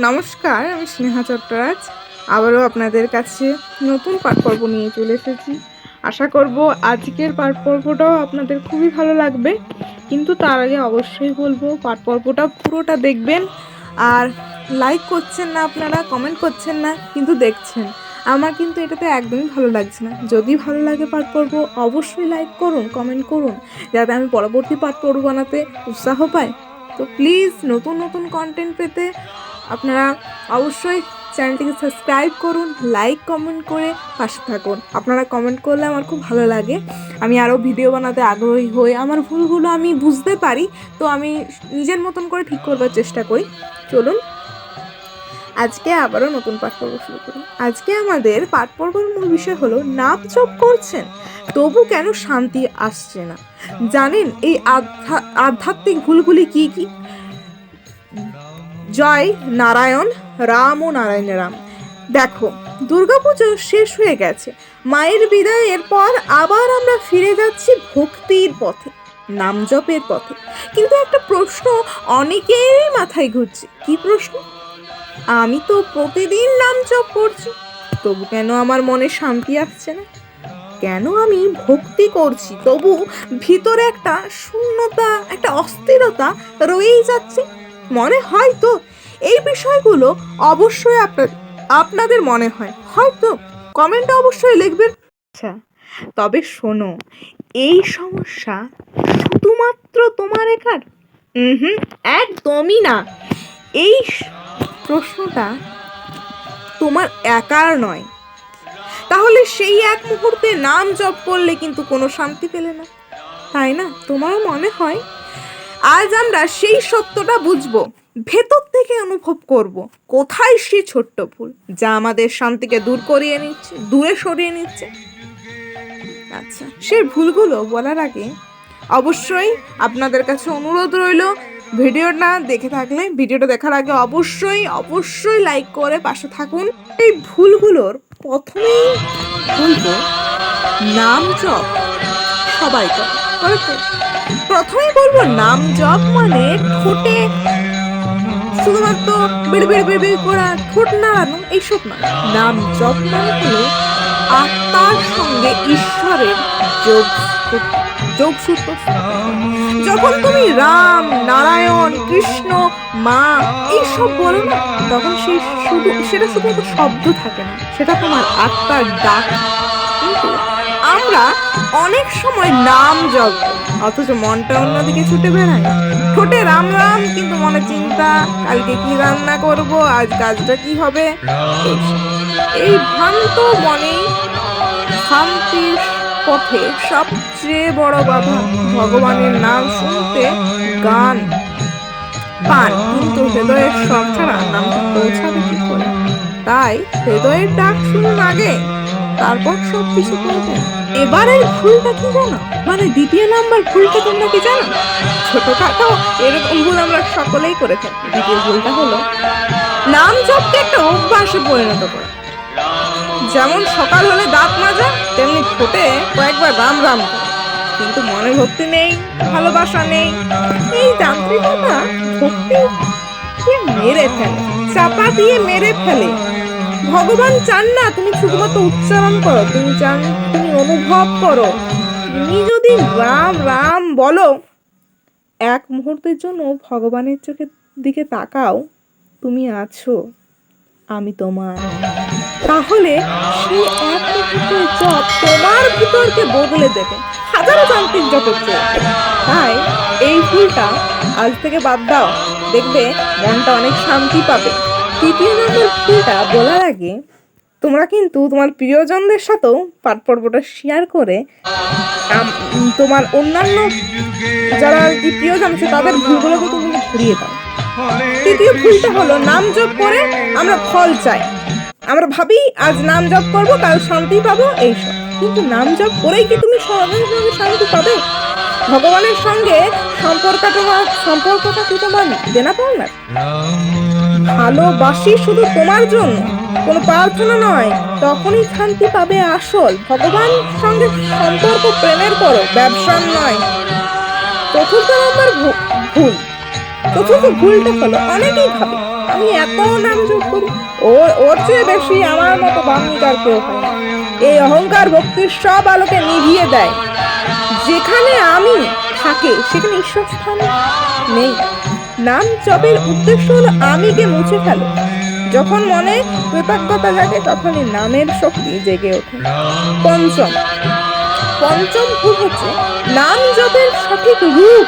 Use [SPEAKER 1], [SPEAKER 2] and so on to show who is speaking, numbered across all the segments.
[SPEAKER 1] নমস্কার, আমি স্নেহা চট্টরাজ। আবারও আপনাদের কাছে নতুন পাঠ পর্ব নিয়ে চলে এসেছি। আশা করব আজকের পাঠ পর্বটাও আপনাদের খুবই ভালো লাগবে। কিন্তু তার আগে অবশ্যই বলব পাঠ পর্বটা পুরোটা দেখবেন। আর লাইক করছেন না আপনারা কমেন্ট করছেন না, কিন্তু দেখছেন। আমার কিন্তু এটাতে একদমই ভালো লাগছে না। যদি ভালো লাগে পাঠ পর্ব অবশ্যই লাইক করুন কমেন্ট করুন, যাতে আমি পরবর্তী পাঠ পর্ব বানাতে উৎসাহ পাই। তো প্লিজ নতুন নতুন কন্টেন্ট পেতে আপনারা অবশ্যই চ্যানেলটিকে সাবস্ক্রাইব করুন, লাইক, কমেন্ট করে পাশে থাকুন। আপনারা কমেন্ট করলে আমার খুব ভালো লাগে। আমি আরও ভিডিও বানাতে আগ্রহী হই। আমার ভুলগুলো আমি বুঝতে পারি, তো আমি নিজের মতন করে ঠিক করবার চেষ্টা করি। চলুন, আজকে আবারও নতুন পাঠ পর্ব শুরু করি। আজকে আমাদের পাঠ পর্বের মূল বিষয় হলো নাপ চপ করছেন, তবু কেন শান্তি আসছে না? জানেন এই আধ্যা- আধ্যাত্মিক ভুলগুলি কি কি? জয় নারায়ণ, রাম ও নারায়ণ রাম। দেখো, দুর্গাপুজো শেষ হয়ে গেছে। মায়ের বিদায়ের পর আবার আমরা ফিরে যাচ্ছি ভক্তির পথে, নাম জপের পথে। কিন্তু একটা প্রশ্ন অনেকেরই মাথায় ঘুরছে। কি প্রশ্ন? আমি তো প্রতিদিন নাম জপ করছি, তবু কেন আমার মনে শান্তি আসছে না? কেন আমি ভক্তি করছি, তবু ভিতরে একটা শূন্যতা, একটা অস্থিরতা রয়েই যাচ্ছে? মনে হয় তো? এই বিষয়গুলো অবশ্যই আপনার, আপনাদের মনে হয়। হয়তো কমেন্টে অবশ্যই লিখবেন। আচ্ছা তবে শোনো, এই সমস্যা শুধুমাত্র তোমার একার? হুম, একদমই না। এই প্রশ্নটা তোমার একার নয়। তাহলে সেই এক মুহূর্তে নাম জপ করলে কিন্তু কোনো শান্তি পেলে না। তাই না? তোমারও মনে হয় আজ আমরা সেই সত্যটা বুঝব, ভেতর থেকে অনুভব করব, কোথায় সেই ছোট্ট ভুল যা আমাদের শান্তিকে দূর করিয়ে নিচ্ছে, দূরে সরিয়ে নিচ্ছে। আচ্ছা সেই ভুলগুলো বলার আগে অবশ্যই আপনাদের কাছে অনুরোধ রইল ভিডিওটা দেখে থাকলে, ভিডিওটা দেখার আগে অবশ্যই অবশ্যই লাইক করে পাশে থাকুন। এই ভুলগুলোর প্রথমেই বলব, নাম জপ সবাই করে প্রথমেই বলব, নাম জপ মানে ঠোঁটে শুধুমাত্র বেড়ে বেড়ে বেড়ে বেড়ে করা ঠোঁট নাড়ানো এইসব নয় নাম জপ মানে হলো আত্মার সঙ্গে ঈশ্বরের যোগ যোগসূত্র যখন তুমি রাম, নারায়ণ, কৃষ্ণ, মা এইসব বলো না, তখন সেই শুধু, সেটা শুধুমাত্র শব্দ থাকে না, সেটা তোমার আত্মার ডাক। আমরা অনেক সময় নাম করি, অথচ মনটা অন্যদিকে ছুটে বেড়ায়। ঠোঁটে রাম রাম কিন্তু মনে চিন্তা কালকে কি রান্না করব আজ কাজটা কি হবে? এই ভ্রান্ত মনে শান্তির পথে সবচেয়ে বড় বাধা ভগবানের নাম শুনতে গান পান কিন্তু হৃদয়ের সব ছাড়া নামটা পৌঁছাবে কি করে? তাই হৃদয়ের ডাক শুনুন আগে তারপর সব কিছু করবেন। এবারের ভুলটা কি জানো? মানে দ্বিতীয় নাম্বার ভুলটা তোমরা কি জানো? ছোটখাটো এরকম ভুল আমরা সকলেই করে থাকি। দ্বিতীয় ভুলটা হলো, নাম জপকে একটা অভ্যাসে পরিণত করা। যেমন সকাল হলে দাঁত মাজা, তেমনি ঠোঁটে কয়েকবার রাম রাম কিন্তু মনে ভক্তি নেই, ভালোবাসা নেই। এই যান্ত্রিকতা ভক্তি মেরে ফেলে, চাপা দিয়ে মেরে ফেলে। ভগবান চান না, তুমি শুধুমাত্র উচ্চারণ করো, তুমি চান, তুমি অনুভব করো। তুমি যদি রাম রাম বলো, এক মুহূর্তের জন্য ভগবানের চোখের দিকে তাকাও, তুমি আছো, আমি তোমার। তাহলে সেই এক মুহূর্তের জপ তোমার ভিতরকে বদলে দেবে, হাজারো যান্ত্রিক জপের চেয়ে। তাই এই ভুলটা আজ থেকে বাদ দাও, দেখবে মনটা অনেক শান্তি পাবে। তৃতীয় নম্বর ভুলটা বলার আগে তোমরা কিন্তু তোমার প্রিয়জনদের সাথেও পাঠ পর্বটা শেয়ার করে তোমার অন্যান্য যারা আর কি প্রিয়জন আছে তাদের ভুলগুলোকে তুমি ঘুরিয়ে দাও। তৃতীয় ভুলটা হলো নাম জপ করে আমরা ফল চাই। আমরা ভাবি আজ নাম জপ করব, কাল শান্তি পাবো এইসব কিন্তু নাম জপ করেই কি তুমি সহজভাবে শান্তি পাবে? ভগবানের সঙ্গে সম্পর্কটা তোমার সম্পর্কটা কি তোমার দেনা পাওনার? ভালোবাসি শুধু তোমার জন্য। কোনো প্রার্থনা নয়, তখনই শান্তি পাবে আসল। ভগবান সঙ্গে সম্পর্ক প্রেমের করো ব্যবসার নয়। চতুর্থ নম্বর ভুল। চতুর্থ ভুলটা হলো, অনেকেই ভাবে, আমি এত নাম যোগ করি, ওর ওর চেয়ে বেশি আমার মতো বান্মিকার কেউ এই অহংকার ভক্তির সব আলোকে নিভিয়ে দেয়। যেখানে আমি থাকে, সেখানে ঈশ্বর স্থান নেই। নাম জপের উদ্দেশ্য হলো আমিকে মুছে ফেলো। যখন মনে কৃতজ্ঞতা জাগে, তখনই নামের শক্তি জেগে ওঠে। পঞ্চম। পঞ্চম ভূত হচ্ছে, নাম জপের সঠিক রূপ।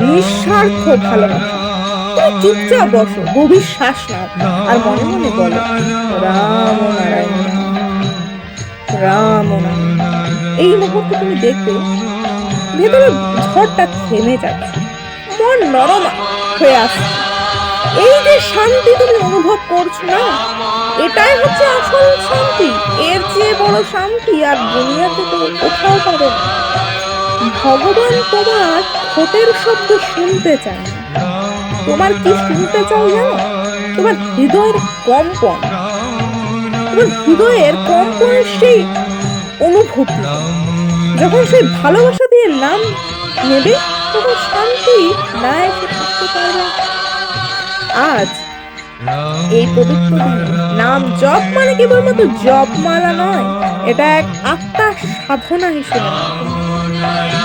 [SPEAKER 1] নিঃস্বার্থ ভালোবাসা। তুমি চুপচাপ বসো, গভীর শ্বাস নাও, আর মনে মনে বলো, রাম নারায়ণ, রাম এই মুহূর্তে তুমি দেখবে, ভেতরে ঝড়টা থেমে যাচ্ছে। মন নরম হয়ে আসছে এই যে শান্তি তুমি অনুভব করছ না, এটাই হচ্ছে আসল শান্তি। এর চেয়ে বড় শান্তি আর দুনিয়াতে তো কোথাও পাবে ভগবান তোমার ঠোঁটের শব্দ শুনতে চায় তোমার কি শুনতে চাও জানো? তোমার হৃদয়ের কম্পন। তোমার হৃদয়ের কম্পনের সেই অনুভূতি। যখন সেই ভালোবাসা দিয়ে নাম নেবে তখন শান্তি না এসে থাকতে পারবে। আজ এই পবিত্র নাম জপ মানে কেবলমাত্র জপ মালা নয়, এটা এক আত্মার সাধনা হিসেবে।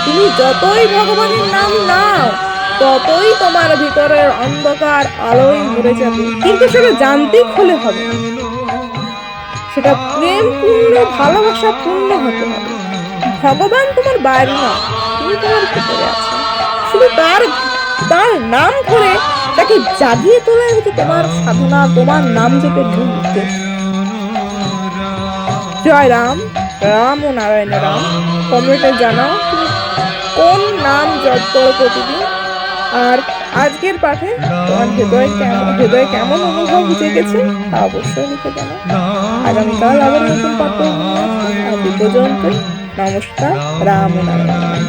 [SPEAKER 1] তুমি যতই ভগবানের নাম নাও, ততই তোমার ভিতরের অন্ধকার আলোয় ভরে যাবে। কিন্তু সেটা যান্ত্রিক হলে হবে। সেটা প্রেম পূর্ণ ভালোবাসা পূর্ণ হতে হবে। ভগবান তোমার বাইরে না তুমি তোমার ভিতরে আছো। শুধু তার তার নাম ধরে তাকে জাগিয়ে তোলাই হচ্ছে তোমার সাধনা, তোমার নাম জপের মূল উদ্দেশ্য জয় রাম রাম ও নারায়ণ রাম কমেন্টে জানাও কোন নাম জপ করো প্রতিদিন? আর আজকের পাঠে তোমার হৃদয় কেমন, হৃদয়ে কেমন অনুভব জেগেছে তা অবশ্যই লিখে জানাও। আগামীকাল আবার নতুন এই পর্যন্ত নমস্কার, রাম ও নারায়ণ।